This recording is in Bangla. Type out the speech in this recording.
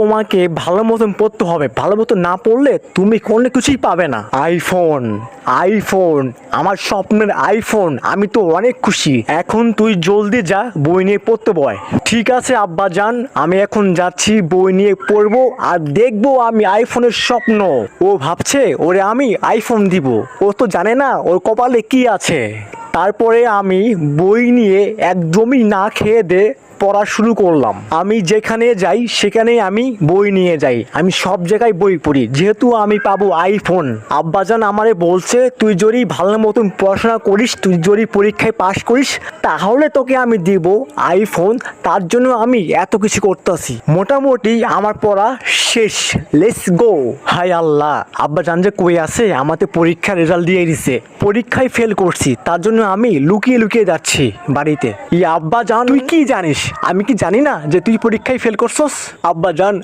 তোমাকে ভালো মতন পড়তে হবে। ভালো মতন না পড়লে তুমি কোনো কিছুই পাবে না। আইফোন আইফোন আমার স্বপ্নের আইফোন আমি তো অনেক খুশি। এখন তুই জলদি যা, বই নিয়ে পড়তে বয়। ঠিক আছে, আব্বা যান আমি এখন যাচ্ছি, বই নিয়ে পড়ব, আর দেখব আমি আইফোনের স্বপ্ন। ও ভাবছে, ওরে আমি আইফোন দিব। ও তো জানে না, ওর কপালে কি আছে। তারপরে আমি বই নিয়ে একদমই না খেয়ে দে পড়া শুরু করলাম। আমি যেখানে যাই সেখানে আমি বই নিয়ে যাই। আমি সব জায়গায় বই পড়ি। যেহেতু আমি পাবো আইফোন আব্বাজান আমারে বলছে, তুই যদি ভালো মতন পড়াশোনা করিস, তুই যদি পরীক্ষায় পাশ করিস, তাহলে তোকে আমি দিব আইফোন তার জন্য আমি এত কিছু করতেছি। মোটামুটি আমার পড়া শেষ। লেটস গো হাই আল্লাহ! আব্বা জান যে কই আছে আমাদের পরীক্ষার রেজাল্ট দিয়ে দিছে। পরীক্ষায় ফেল করছি। তার জন্য আমি লুকিয়ে লুকিয়ে যাচ্ছি বাড়িতে। ই আব্বা জান তুই কি জানিস? আমি কি জানি না যে তুই পরীক্ষায় ফেল করছস? আব্বা জান